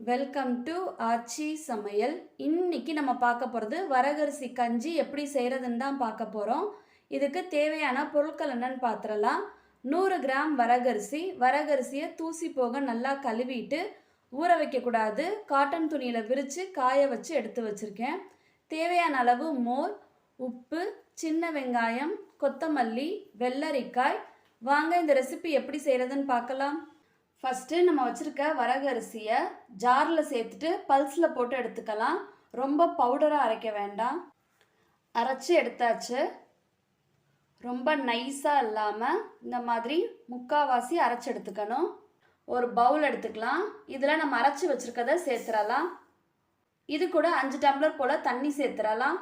Welcome to ஆச்சி சமையல். இன்னைக்கு நம்ம பார்க்க போகிறது வரகரிசி கஞ்சி எப்படி செய்கிறதுன்னு தான் பார்க்க போகிறோம் இதுக்கு தேவையான பொருட்கள் என்னன்னு பார்த்துடலாம் நூறு கிராம் வரகரிசி. வரகரிசியை தூசி போக நல்லா கழுவிட்டு ஊற வைக்கக்கூடாது. காட்டன் துணியில் விரித்து காய வச்சு எடுத்து வச்சுருக்கேன். தேவையான அளவு மோர் உப்பு சின்ன வெங்காயம் கொத்தமல்லி வெள்ளரிக்காய். வாங்க இந்த ரெசிபி எப்படி செய்கிறதுன்னு பார்க்கலாம். ஃபஸ்ட்டு நம்ம வச்சுருக்க வரகரிசியை ஜாரில் சேர்த்துட்டு பல்ஸில் போட்டு எடுத்துக்கலாம். ரொம்ப பவுடராக அரைக்க வேண்டாம். அரைச்சி எடுத்தாச்சு. ரொம்ப நைஸாக இல்லாமல் இந்த மாதிரி முக்காவாசி அரைச்சி எடுத்துக்கணும். ஒரு பவுல் எடுத்துக்கலாம். இதில் நம்ம அரைச்சி வச்சுருக்கதை சேர்த்துடலாம் இது கூட அஞ்சு டம்ளர் போல் தண்ணி சேர்த்துடலாம்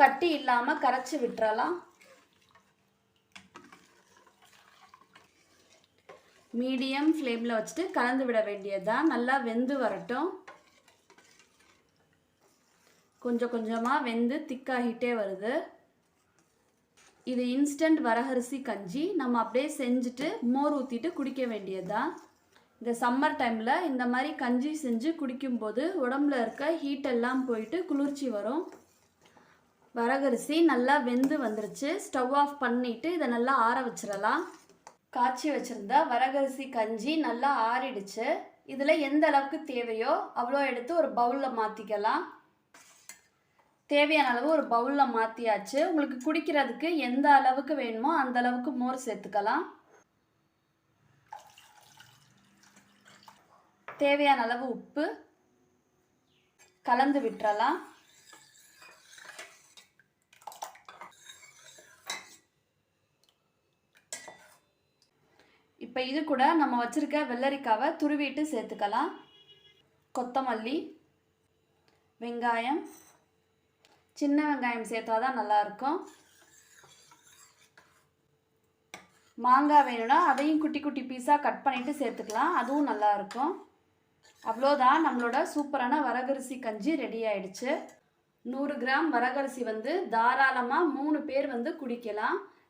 கட்டி இல்லாமல் கரைச்சி விட்டுறலாம். மீடியம் ஃப்ளேமில் வச்சுட்டு கலந்து விட வேண்டியது தான் நல்லா வெந்து வரட்டும். கொஞ்சம் கொஞ்சமாக வெந்து திக்காகிட்டே வருது. இது இன்ஸ்டன்ட் வரகரிசி கஞ்சி. நம்ம அப்படியே செஞ்சுட்டு மோர் ஊற்றிட்டு குடிக்க வேண்டியதுதான். இந்த சம்மர் டைமில் இந்த மாதிரி கஞ்சி செஞ்சு குடிக்கும்போது உடம்புல இருக்க ஹீட்டெல்லாம் போயிட்டு குளிர்ச்சி வரும். வரகரிசி நல்லா வெந்து வந்துருச்சு. ஸ்டவ் ஆஃப் பண்ணிவிட்டு இதை நல்லா ஆற வச்சிடலாம். காய்ச்சி வச்சுருந்தா வரகரிசி கஞ்சி நல்லா ஆறிடுச்சு. இதில் எந்த அளவுக்கு தேவையோ அவ்வளோ எடுத்து ஒரு பவுலில் மாற்றிக்கலாம் தேவையான அளவு ஒரு பவுலில் மாற்றியாச்சு உங்களுக்கு குடிக்கிறதுக்கு எந்த அளவுக்கு வேணுமோ அந்த அளவுக்கு மோர் சேர்த்துக்கலாம். தேவையான அளவு உப்பு கலந்து விட்டுறலாம். இப்போ இது கூட நம்ம வச்சுருக்க வெள்ளரிக்காவை துருவிட்டு சேர்த்துக்கலாம். கொத்தமல்லி வெங்காயம். சின்ன வெங்காயம் சேர்த்தா தான் நல்லாயிருக்கும். மாங்காய் வேணும்னா அதையும் குட்டி குட்டி பீஸாக கட் பண்ணிவிட்டு சேர்த்துக்கலாம். அதுவும் நல்லாயிருக்கும். அவ்வளோதான் நம்மளோட சூப்பரான வரகரிசி கஞ்சி ரெடி ஆயிடுச்சு. நூறு கிராம் வரகரிசி வந்து தாராளமாக மூணு பேர் வந்து குடிக்கலாம்.